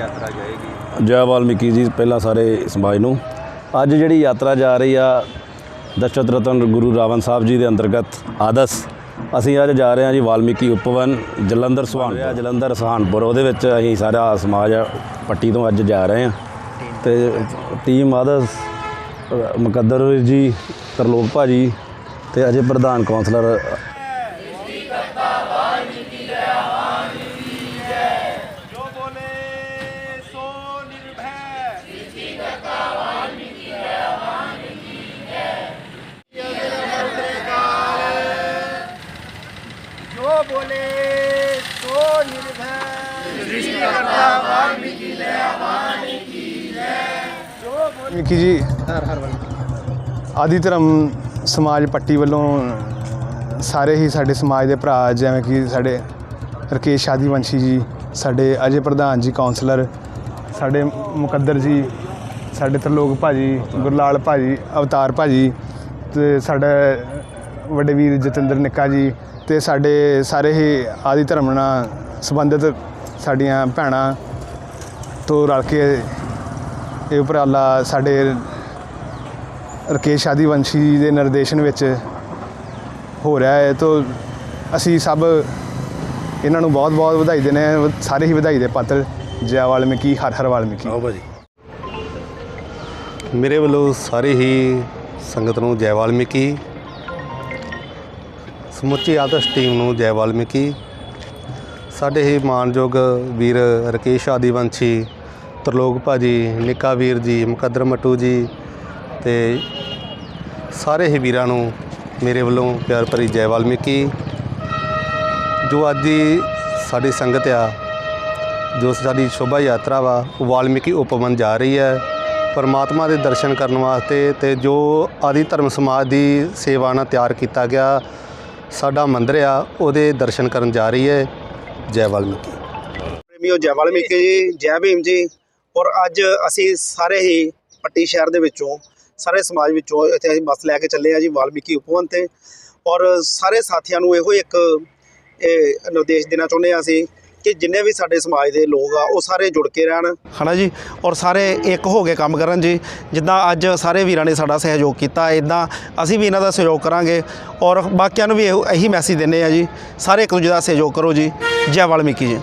ਯਾਤਰਾ ਜਾਏਗੀ? ਜੈ ਵਾਲਮੀਕੀ ਜੀ ਪਹਿਲਾਂ ਸਾਰੇ ਸਮਾਜ ਨੂੰ। ਅੱਜ ਜਿਹੜੀ ਯਾਤਰਾ ਜਾ ਰਹੀ ਆ ਦਸ਼ਰਥ ਰਤਨ ਗੁਰੂ ਰਾਵਣ ਸਾਹਿਬ ਜੀ ਦੇ ਅੰਤਰਗਤ ਆਦਸ ਅਸੀਂ ਅੱਜ ਜਾ ਰਹੇ ਹਾਂ ਜੀ ਵਾਲਮੀਕੀ ਉਪਵਨ ਜਲੰਧਰ ਸੁਹਾਨਪੁਰ ਜਲੰਧਰ ਸੁਹਾਨਪੁਰ ਉਹਦੇ ਵਿੱਚ ਅਸੀਂ ਸਾਰਾ ਸਮਾਜ ਪੱਟੀ ਤੋਂ ਅੱਜ ਜਾ ਰਹੇ ਹਾਂ। ਤੇ ਟੀਮ ਆਦਸ ਮੁਕੱਦਰ ਜੀ ਤਰਲੋਕ ਭਾਜੀ ਤੇ ਅਜੇ ਪ੍ਰਧਾਨ ਕਾਉਂਸਲਰ ਜੋ ਬੋਲੇ ਸੋ ਨਿਰਭੈ ਜੀ ਆਦਿ ਧਰਮ ਸਮਾਜ ਪੱਟੀ ਵੱਲੋਂ ਸਾਰੇ ਹੀ ਸਾਡੇ ਸਮਾਜ ਦੇ ਭਰਾ ਜਿਵੇਂ ਕਿ ਸਾਡੇ ਰਕੇਸ਼ ਆਦੀਵੰਸ਼ੀ ਜੀ ਸਾਡੇ ਅਜੇ ਪ੍ਰਧਾਨ ਜੀ ਕਾਉਂਸਲਰ ਸਾਡੇ ਮੁਕੱਦਰ ਜੀ ਸਾਡੇ ਤਰਲੋਕ ਭਾਜੀ ਗੁਰਲਾਲ ਭਾਜੀ ਅਵਤਾਰ ਭਾਜੀ ਤੇ ਸਾਡਾ ਵੱਡੇ ਵੀਰ ਜਤਿੰਦਰ ਨਿੱਕਾ ਜੀ ਤੇ ਸਾਡੇ ਸਾਰੇ ਹੀ ਆਦਿ ਧਰਮ ਨਾਲ ਸੰਬੰਧਿਤ ਸਾਡੀਆਂ ਭੈਣਾਂ ਤੋਂ ਰਲ ਕੇ ਇਹ ਉਪਰਾਲਾ ਸਾਡੇ ਰਕੇਸ਼ ਆਦੀਵੰਸ਼ੀ ਦੇ ਨਿਰਦੇਸ਼ਨ ਵਿੱਚ ਹੋ ਰਿਹਾ ਹੈ। ਤਾਂ ਅਸੀਂ ਸਭ ਇਹਨਾਂ ਨੂੰ ਬਹੁਤ-ਬਹੁਤ ਵਧਾਈ ਦਿੰਦੇ ਹਾਂ। ਸਾਰੇ ਹੀ ਵਧਾਈ ਦੇ ਪਾਤਰ ਜੈ ਵਾਲਮੀਕੀ, ਹਰ ਹਰ ਵਾਲਮੀਕੀ। ਆਓ ਭਾਜੀ। ਮੇਰੇ ਵੱਲੋਂ ਸਾਰੇ ਹੀ ਸੰਗਤ ਨੂੰ ਜੈ ਵਾਲਮੀਕੀ ਸਮੁੱਚੀ ਆਦਰਸ਼ ਟੀਮ ਨੂੰ ਜੈ ਵਾਲਮੀਕੀ। ਸਾਡੇ ਹੀ ਮਾਨਯੋਗ ਵੀਰ ਰਕੇਸ਼ ਆਦੀਵੰਸ਼ੀ, ਤਰਲੋਕ ਭਾਜੀ, ਨਿੱਕਾ ਵੀਰ ਜੀ, ਮੁਕੱਦਰ ਮਟੂ ਜੀ ਤੇ ਸਾਰੇ ਹੀ ਵੀਰਾਂ ਨੂੰ ਮੇਰੇ ਵੱਲੋਂ ਪਿਆਰ ਭਰੀ ਜੈ ਵਾਲਮੀਕੀ। ਜੋ ਅੱਜ ਦੀ ਸਾਡੀ ਸੰਗਤ ਆ, ਜੋ ਸਾਡੀ ਸ਼ੋਭਾ ਯਾਤਰਾ ਵਾ, ਉਹ ਵਾਲਮੀਕੀ ਉਪਵਨ ਜਾ ਰਹੀ ਹੈ। ਪਰਮਾਤਮਾ ਦੇ ਦਰਸ਼ਨ ਕਰਨ ਵਾਸਤੇ ਤੇ ਜੋ ਆਦਿ ਧਰਮ ਸਮਾਜ ਦੀ ਸੇਵਾ ਨਾਲ ਤਿਆਰ ਕੀਤਾ ਗਿਆ ਸਾਡਾ ਮੰਦਿਰ ਆ, ਉਹਦੇ ਦਰਸ਼ਨ ਕਰਨ ਜਾ ਰਹੀ ਹੈ ਜੈ ਵਾਲਮੀਕੀ। ਪ੍ਰੇਮੀਓ ਜੈ ਵਾਲਮੀਕੀ ਜੀ, ਜੈ ਭੀਮ ਜੀ, ਔਰ ਅੱਜ ਅਸੀਂ ਸਾਰੇ ਹੀ ਪੱਟੀ ਸ਼ਹਿਰ ਦੇ ਵਿੱਚੋਂ, ਸਾਰੇ ਸਮਾਜ ਵਿੱਚੋਂ ਇੱਥੇ ਅਸੀਂ ਬੱਸ ਲੈ ਕੇ ਚੱਲੇ ਆ ਜੀ ਵਾਲਮੀਕੀ ਉਪਵਨ ਤੇ। ਔਰ ਸਾਰੇ ਸਾਥੀਆਂ ਨੂੰ ਇਹੋ ਇੱਕ ਇਹ ਨਿਰਦੇਸ਼ ਦੇਣਾ ਚਾਹੁੰਦੇ ਆ ਅਸੀਂ ਕਿ ਜਿੰਨੇ ਵੀ ਸਾਡੇ ਸਮਾਜ ਦੇ ਲੋਕ ਆ, ਉਹ ਸਾਰੇ ਜੁੜ ਕੇ ਰਹਿਣ। ਹਨਾ ਜੀ? ਔਰ ਸਾਰੇ ਇੱਕ ਹੋ ਕੇ ਕੰਮ ਕਰਨ ਜੀ। ਜਿੱਦਾਂ ਅੱਜ ਸਾਰੇ ਵੀਰਾਂ ਨੇ ਸਾਡਾ ਸਹਿਯੋਗ ਕੀਤਾ ਇਦਾਂ ਅਸੀਂ ਵੀ ਇਹਨਾਂ ਦਾ ਸਹਿਯੋਗ ਕਰਾਂਗੇ। ਔਰ ਬਾਕੀਆਂ ਨੂੰ ਵੀ ਇਹੋ- ਇਹੀ ਮੈਸੇਜ ਦਿੰਦੇ ਆ ਜੀ। ਸਾਰੇ ਇੱਕ ਦੂਜੇ ਦਾ ਸਹਿਯੋਗ ਕਰੋ ਜੀ। ਜੈ ਵਾਲਮੀਕੀ ਜੀ।